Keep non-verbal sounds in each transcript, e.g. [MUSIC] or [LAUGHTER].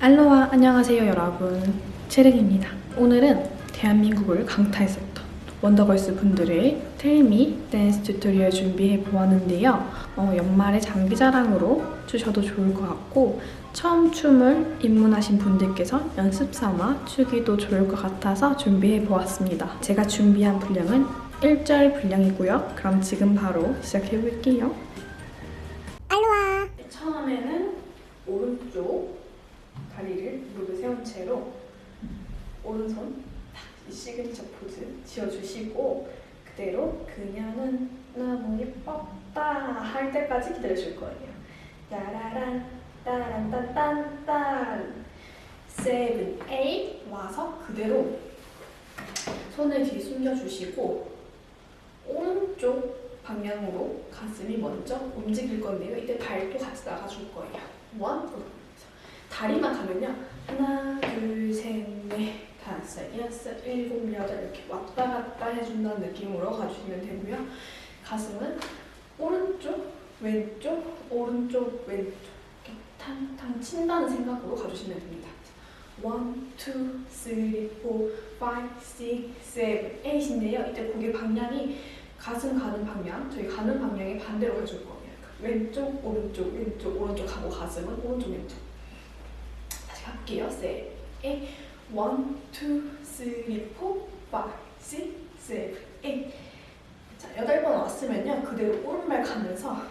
알로하 안녕하세요 여러분. 채랭입니다. 오늘은 대한민국을 강타했었던 원더걸스 분들의 텔미 댄스 튜토리얼 준비해 보았는데요. 어, 연말에 장기자랑으로 주셔도 좋을 것 같고 처음 춤을 입문하신 분들께서 연습 삼아 추기도 좋을 것 같아서 준비해 보았습니다. 제가 준비한 분량은 1절 분량이고요. 그럼 지금 바로 시작해 볼게요. 처음에는 오른쪽 다리를 무릎에 세운 채로 오른손 딱이 시그니처 포즈 지어주시고 그대로 그녀는 너무 예뻤다 할 때까지 기다려줄 거예요. 따라란 따란 딴딴 딴 세븐 에잇 와서 그대로 손을 뒤에 숨겨주시고 오른쪽 방향으로 가슴이 먼저 움직일 건데요. 이때 발도 같이 나가줄 거예요. 원, 다리만 가면요. 하나, 둘, 셋, 넷, 다섯, 여섯, 일곱, 여덟 이렇게 왔다 갔다 해준다는 느낌으로 가주시면 되고요. 가슴은 오른쪽, 왼쪽, 오른쪽, 왼쪽 이렇게 탕탕 친다는 생각으로 가주시면 됩니다. 원, 투, 쓰리, 포, 파이브, 식, 세븐, 에잇인데요. 이때 고개 방향이 가슴 가는 방향, 저희 가는 방향에 반대로 해줄 거예요. 왼쪽, 오른쪽, 왼쪽, 오른쪽 하고 가슴은 오른쪽, 왼쪽. 갈게요. 세, 에, 원, 투, 쓰리, 포, 세븐, 에잇. 자, 여덟 번 왔으면요. 그대로 오른발 가면서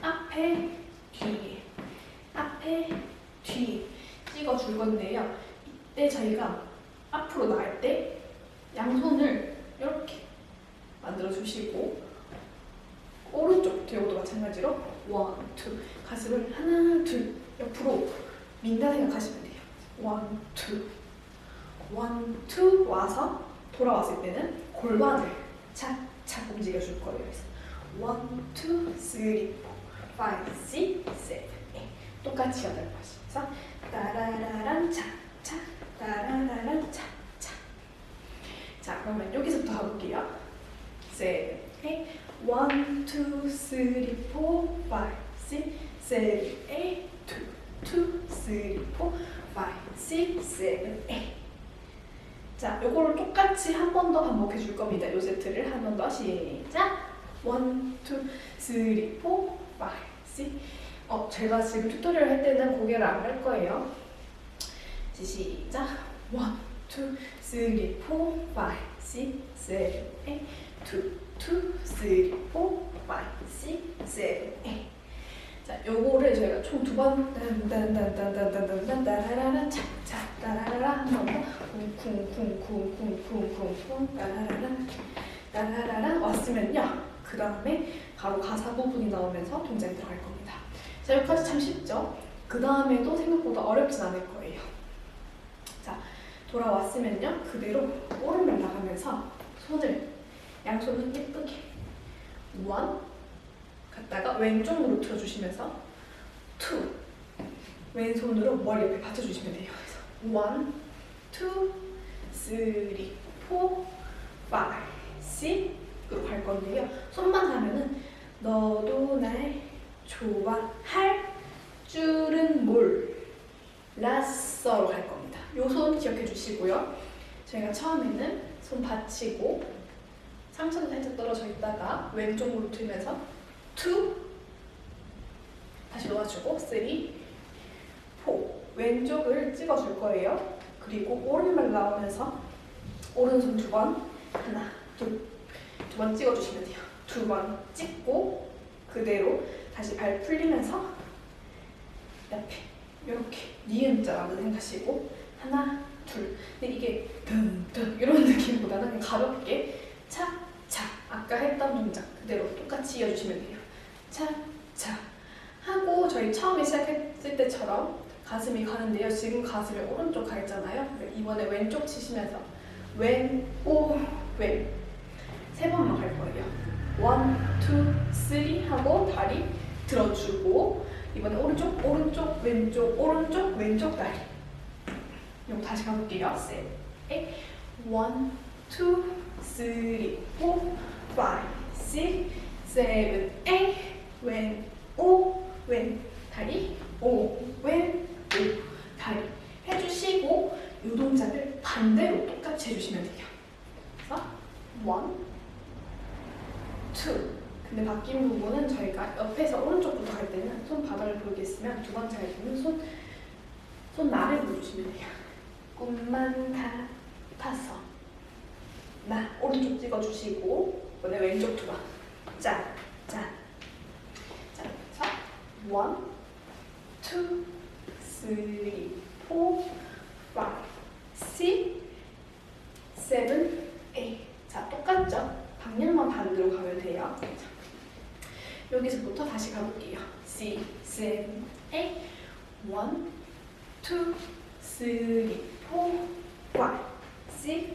앞에, 뒤에, 앞에, 뒤에 찍어줄 건데요. 이때 저희가 앞으로 나갈 때 양손을 이렇게 만들어 주시고 오른쪽 뒤에도 마찬가지로 원, 투 가슴을 하나, 둘 옆으로 민다 생각하시면. 원, 투, 원, 투 와서 돌아왔을 때는 골반을 착착 움직여줄 거예요. 그래서 원, 투, 쓰리, 포, 파이브, 식, 세븐, 에잇 똑같이 여덟 번씩 해서 따라라란 착착 따라라란 착착 자 그러면 여기서부터 가볼게요. eight. One, two, three, four, five, six, seven, eight. Two, two, three, four, five, six, seven, eight. 자, 요거를 똑같이 한 번 더 반복해 줄 겁니다. 요 세트를 한 번 더 시작. One, two, three, four, five, six. 어, 제가 지금 튜토리얼 할 때는 고개를 안 갈 거예요. 이제 시작. One, two, three, four, five, six, seven, eight. two, two, three, four, five, six, seven, eight. 자, 요거를 저희가 총 두 번, 딴딴딴딴딴딴딴딴따라라라, 착착, 따라라라, 한번 더, 쿵쿵쿵쿵쿵쿵쿵쿵, 따라라라, 왔으면요. 그 다음에 바로 가사 부분이 나오면서 동작이 들어갈 겁니다. 자, 여기까지 참 쉽죠? 그 다음에도 생각보다 어렵진 않을 거예요. 자, 돌아왔으면요. 그대로 오른발 나가면서 손을 양손은 예쁘게 원 갔다가 왼쪽 무릎 틀어주시면서 투 왼손으로 머리 옆에 받쳐주시면 돼요. 그래서 원, 투, 쓰리, 포, 파이, 식으로 갈 건데요. 손만 하면은 너도 날 좋아할 줄은 몰랐어로 갈 겁니다. 요 손 기억해 주시고요. 저희가 처음에는 손 받치고 상체도 살짝 떨어져 있다가 왼쪽 무릎 들면서 투 다시 놓아주고 쓰리 포 왼쪽을 찍어줄 거예요. 그리고 오른발 나오면서 오른손 두 번 하나 둘두 번 찍어주시면 돼요. 두 번 찍고 그대로 다시 발 풀리면서 옆에 이렇게 니은자 라는 생각하시고 하나 둘 근데 이게 든든 이런 느낌보다는 가볍게 차차 아까 했던 동작 그대로 똑같이 이어주시면 돼요. 차차 하고 저희 처음에 시작했을 때처럼 가슴이 가는데요. 지금 가슴이 오른쪽 가 있잖아요. 이번에 왼쪽 치시면서 왼, 오, 왼. 세 번만 갈 거예요. 원, 투, 쓰리 하고 다리 들어주고 이번에 오른쪽, 오른쪽, 왼쪽, 오른쪽, 왼쪽 다리. 이거 다시 가볼게요. 셋, 넷, 원, 투, 쓰리, 포, 파이브, 식, 세븐, 에잇. 왼, 오, 왼, 다리, 오, 왼, 오, 다리 해주시고 이 동작을 반대로 똑같이 해주시면 돼요. 그래서 원, 투 근데 바뀐 부분은 저희가 옆에서 오른쪽부터 갈 때는 손바닥을 보이겠으면 두 번째 할 때는 손, 손 나를 보여주시면 돼요. 꿈만 같아서 나 오른쪽 찍어주시고 원래 왼쪽 두 번. Three, four, five, six, seven, eight. 자, 똑같죠? 방향만 반대로 가면 돼요. 자, 여기서부터 다시 가볼게요. six, seven, eight, one, two, three, four, five, six,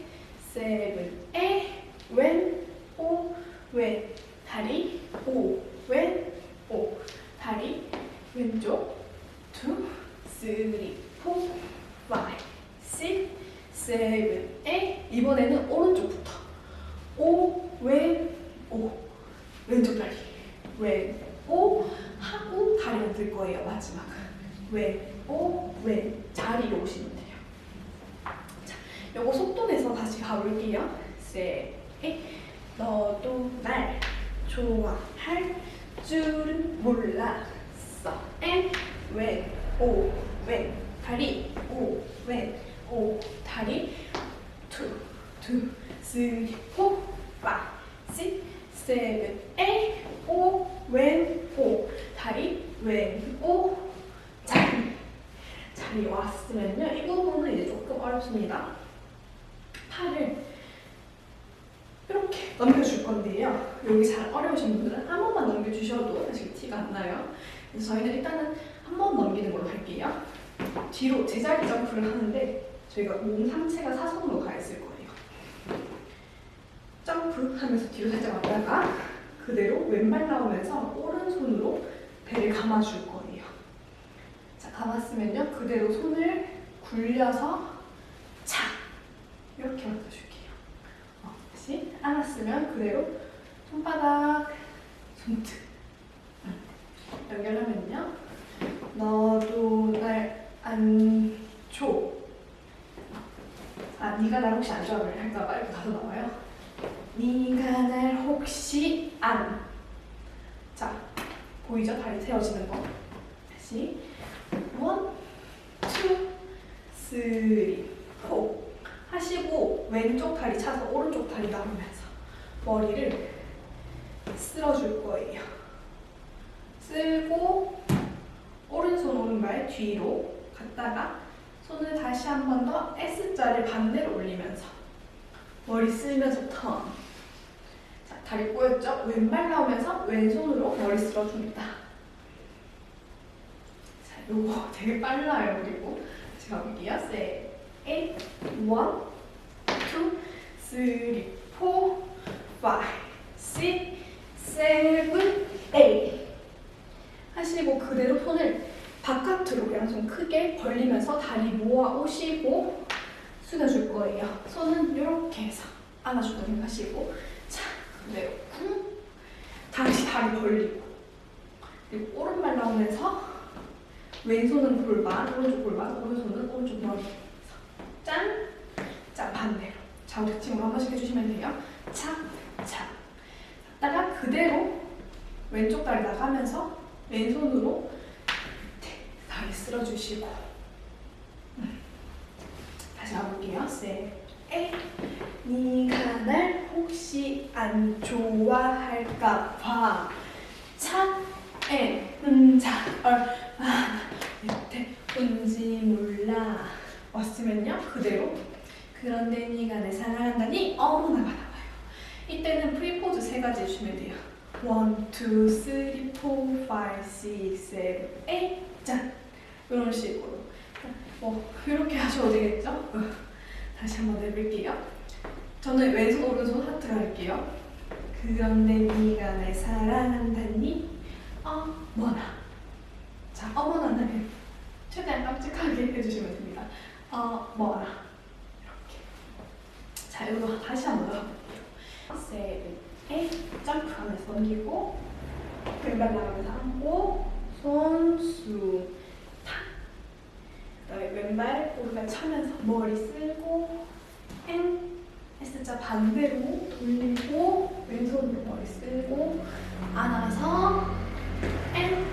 seven, eight. 왼, 오, 왼, 다리, 오, 왼, 오, 다리, 왼쪽, two, three, four, five, six, seven, eight. 이번에는 오른쪽부터. 오, 왼, 오. 왼쪽 다리. 왼, 오. 하고 다리 얹을 거예요, 마지막. 왼, 오, 왼. 자리로 오시면 돼요. 자, 요거 속도 내서 다시 가볼게요. 세, 에. 너도 날 좋아할 줄은 몰랐어. 엔, 왼, 오, 왼. 다리, 오, 왼, 오. 다리. 투, 투, 쓰리, 포, 파, 시, 세븐, 에이, 오, 왼, 오, 다리, 왼, 오, 자리. 자리 왔으면요. 이 부분은 이제 조금 어렵습니다. 팔을 이렇게 넘겨줄 건데요. 여기 잘 어려우신 분들은 한 번만 넘겨주셔도 사실 티가 안 나요. 그래서 저희는 일단은 한 번 넘기는 걸로 할게요. 뒤로 제자리 점프를 하는데 저희가 몸 상체가 사선으로 가 있을 거예요. 점프 하면서 뒤로 살짝 왔다가 그대로 왼발 나오면서 오른손으로 배를 감아줄 거예요. 자, 감았으면요. 그대로 손을 굴려서 착! 이렇게 만들어줄게요. 어, 다시 안았으면 그대로 손바닥, 손등 응. 연결하면요. 너도 날 안 줘. 아, 네가 날 혹시 안 좋아하면 할까봐 이렇게 가서 나와요. 네가 날 혹시 안. 자, 보이죠? 다리 세워지는 거. 다시. 원, 투, 쓰리, 포. 하시고 왼쪽 다리 차서 오른쪽 다리 나오면서 머리를 쓸어줄 거예요. 쓸고 오른손 오른발 뒤로 갔다가 손을 다시 한 번 더 S자를 반대로 올리면서 머리 쓸면서 턴. 자, 다리 꼬였죠? 왼발 나오면서 왼손으로 머리 쓸어줍니다. 자, 요거 되게 빨라요. 그리고 다시 가볼게요. 세, 에잇, 원, 투, 쓰리, 포, 파이, 식, 세븐, 에잇. 하시고 그대로 손을 바깥으로 양손 크게 벌리면서 다리 모아 오시고 숙여줄 거예요. 손은 이렇게 해서 안아준다 생각하시고 자 그대로 쿵 다시 다리 벌리고 그리고 오른발 나오면서 왼손은 골반, 오른쪽 골반, 오른손은 오른쪽 머리 짠! 자 반대로 좌우측으로 한 번씩 해주시면 돼요. 착, 착 다가 그대로 왼쪽 다리 나가면서 왼손으로 쓸어주시고. 음. 다시 가볼게요. 세, 에, 네가 날 혹시 안 좋아할까 봐. 차, 에, 음, 자, 얼, 아, 밑에 뭔지 몰라. 왔으면요? 그대로? 그런데 네가 내 사랑한다니 어머나가 나와요. 이때는 프리포즈 세 가지 해주시면 돼요. 원, 투, 쓰리, 포, 파이, 식, 세븐, 에잇, 짠 이런 식으로 뭐 이렇게 하셔도 되겠죠? 어, 다시 한번 해볼게요. 저는 왼손 오른손 하트 할게요. 그런데 네가 날 사랑한다니 어머나 자 어머나는 최대한 깜찍하게 해주시면 됩니다. 어머나 이렇게 자 이거 다시 한번 더 해볼게요. 세븐 에잇 점프하면서 넘기고 왼발 나가면서 안고 손수 탁 왼발 오른발 차면서 머리 쓸고 엔 S자 반대로 돌리고 왼손으로 머리 쓸고 안아서 엔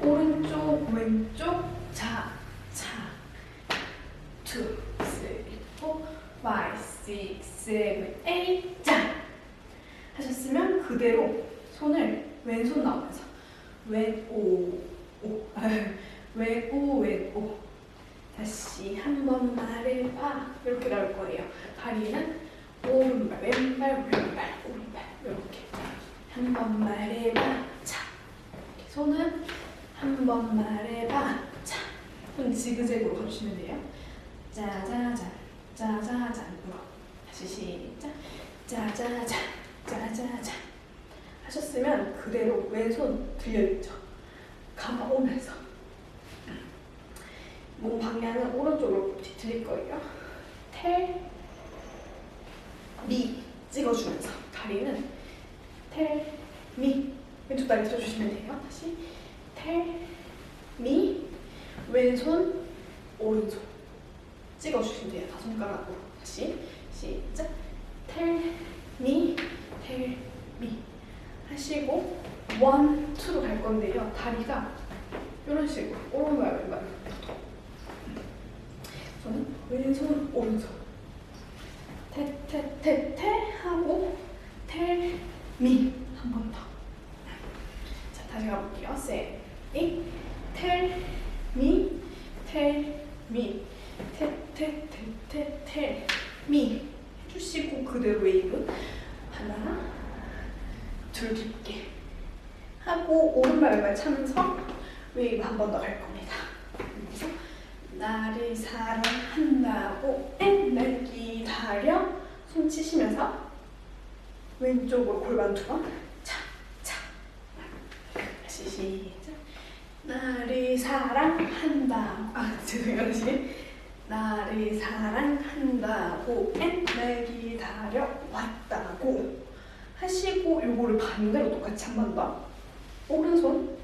오른쪽 왼쪽 자, 차. two, three, four, five, six, seven, eight, 짠! 하셨으면 그대로 손을 왼손 나오면서 왼, 오, 오, [LAUGHS] 왼오, 왼오. 다시 한 번 말해봐. 이렇게 나올 거예요. 다리는 오른발, 왼발, 왼발, 오른발. 이렇게. 한 번 말해봐. 차. 이렇게 손은 한 번 말해봐. 차. 손 지그재그로 가주시면 돼요. 짜자잔, 짜자잔으로. 다시 시작. 짜자잔, 짜자잔. 하셨으면 그대로 왼손 들려있죠. 감아 오면서. 몸 방향은 오른쪽으로 뒤틀릴 거예요. 텔, 미 찍어주면서 다리는 텔, 미 왼쪽 다리 들어주시면 돼요. 다시 텔, 미 왼손, 오른손 찍어주시면 돼요. 다 손가락으로 다시 시작 텔, 미, 텔, 미 하시고 원, 투로 갈 건데요. 다리가 이런 식으로 오른발 왼발 저는 왼손 오른손 테테테테 하고 텔미 한 번 더. 자 다시 가볼게요. 세이 텔미 텔미 테테테테 텔미 해주시고 그대로 웨이브 하나 둘 깊게 하고 오른발 왼발 차면서 웨이브 한 번 더 갈 겁니다. 그래서 나를 사랑한다고 날 기다려 손 치시면서 왼쪽으로 골반 두번 차차 다시 시작. 나를 사랑한다고. 아 죄송해요 나를 사랑한다고 날 기다려 왔다고 하시고 요거를 반대로 똑같이 한 번 더. 오른손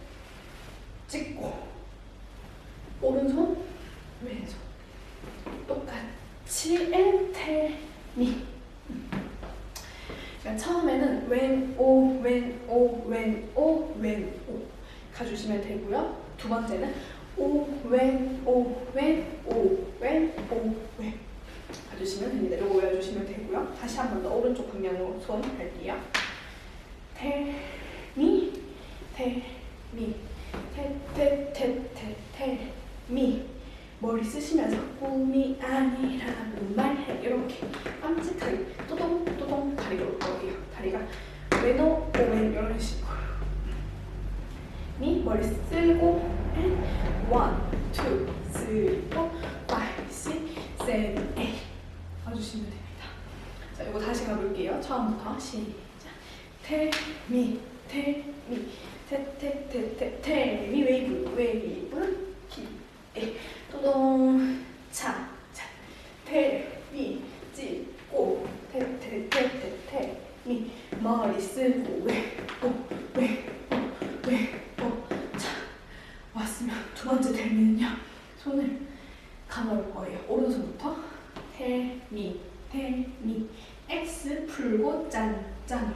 찍고 오른손 왼손. 똑같이 엔텔미 그러니까 처음에는 왼오 왼오 왼오 왼오 가주시면 되고요. 두 번째는 오왼오 왼오 왼오 왼 가주시면 됩니다. 이거 외워주시면 되고요. 다시 한 번 더 오른쪽 방향으로 손 할게요. 텔미 텔미 테테테테텔미 머리 쓰시면서 꿈이 아니라고 말해. 이렇게 깜찍하게 또동또동 다리가 올 거예요 다리가 왼오 오왼 이런 식으로. 미 머리 쓸고 포, 파이브, 식, 세븐, 에잇 와주시면 됩니다. 자 이거 다시 가볼게요. 처음부터 시작. 텔미 텔미. 테테테테 텔미 웨이브 웨이브 기에 또동 차차. 텔미 찍고 테테 테테 텔미. 머리 쓰고 왜 오 왜 오 왜 오 차. 왔으면 두 번째 텔미는요? 손을 감아볼 거예요. 오른손부터 텔미 텔미. X 풀고 짠 짠으로.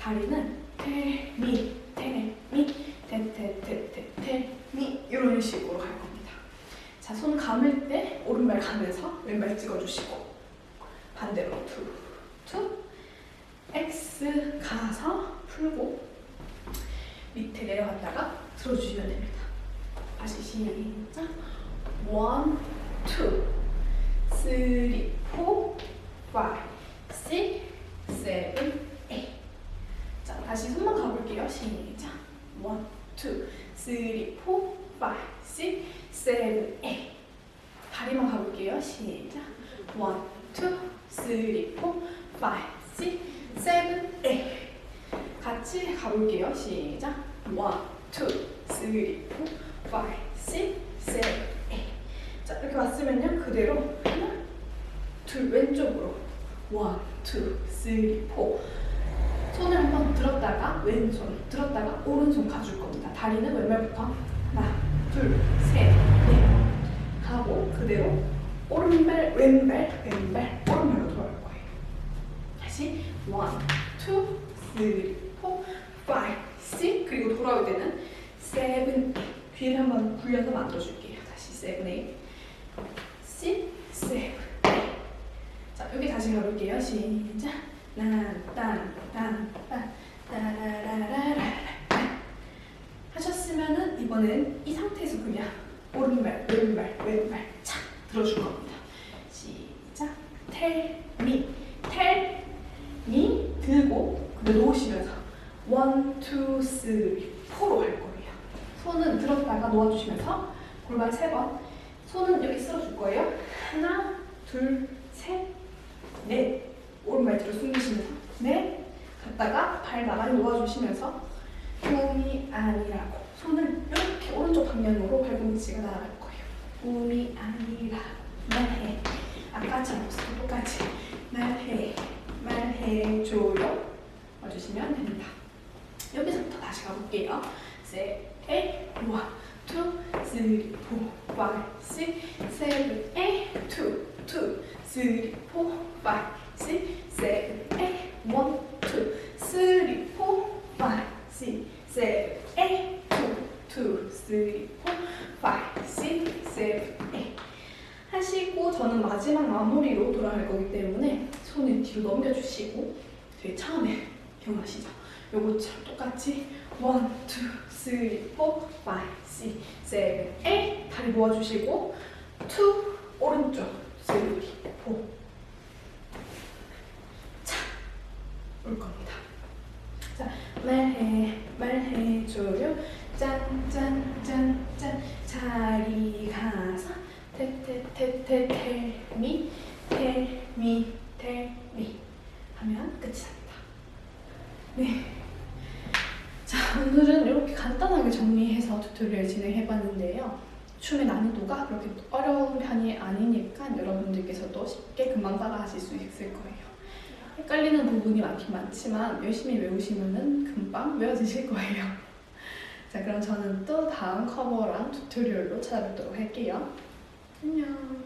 다리는 텔미 텔미. 테테테테 텔미. 이런 식으로 갈 겁니다. 자, 손 감을 때 오른발 가면서 왼발 찍어주시고 반대로 투, 투 X 가서 풀고 밑에 내려갔다가 들어주시면 됩니다. 다시 시작 원, 투, 쓰리, 포, 파이브, 식, 세븐, 에잇 자, 다시 손만 가볼게요. 시작. 원, 투, 쓰리, 포, 파이브, 식, 세븐, 에잇. 다리만 가볼게요. 시작. 원, 투, 쓰리, 포, 파이브, 식, 세븐, 에잇. 같이 가볼게요. 시작. 원, 투, 쓰리, 포, 파이브, 식, 세븐, 에잇. 자, 이렇게 왔으면요. 그대로 하나, 둘, 왼쪽으로. 원, 투, 손을 한번 들었다가 왼손, 들었다가 오른손 가줄 겁니다. 다리는 왼발부터 하나, 둘, 셋, 넷 하고 그대로 오른발, 왼발, 왼발, 오른발로 돌아올 거예요. 다시 원, 투, 쓰리, 포, 파이브, 식 그리고 돌아올 때는 세븐, 귀를 한번 굴려서 만들어줄게요. 다시 세븐 에잇 시 세븐 자 여기 다시 가볼게요. 시작 하셨으면은 이번엔 이 상태에서 그냥 오른발 왼발 왼발 착 들어줄 겁니다. 시작 tell me tell me 들고 근데 놓으시면서 one two three four로 할 거예요. 손은 들었다가 놓아주시면서 골반 세 번. 손은 여기 쓸어줄 거예요. 하나, 둘, 셋, 넷. 오른발 뒤로 숨기시면서 넷. 갔다가 발 나란히 놓아주시면서 꿈이 아니라고. 손을 이렇게 오른쪽 방향으로 발꿈치가 날아갈 거예요. 꿈이 아니라고 말해. 아까처럼 똑같이 말해. 말해줘요. 와주시면 됩니다. 여기서부터 다시 가볼게요. 세, 에, 원, 투, 쓰리, 포, 파이, 시, 세븐, 에, 투, 투, 쓰리, 포, 파이, 시, 세븐, 에, 원, 투, 쓰리, 투, 투, 쓰리, 포, 파이, 시, 세븐, 에. 하시고 저는 마지막 마무리로 돌아갈 거기 때문에 손을 뒤로 넘겨주시고 되게 처음에 기억나시죠? 요거처럼 똑같이 원, 투, 쓰리, 포, 파이, 시, 세븐, 에잇 다리 모아주시고 투, 오른쪽, 쓰리, 포 자, 올 겁니다 자, 말해, 말해줘요 짠, 짠, 짠, 짠 자리 가서 테테테테 텔미, 텔미, 텔미 하면 끝이 납니다 네. 자, 오늘은 이렇게 간단하게 정리해서 튜토리얼 진행해봤는데요. 춤의 난이도가 그렇게 어려운 편이 아니니까 여러분들께서도 쉽게 금방 따라하실 수 있을 거예요. 헷갈리는 부분이 많긴 많지만 열심히 외우시면은 금방 외워지실 거예요. 자, 그럼 저는 또 다음 커버랑 튜토리얼로 찾아뵙도록 할게요. 안녕.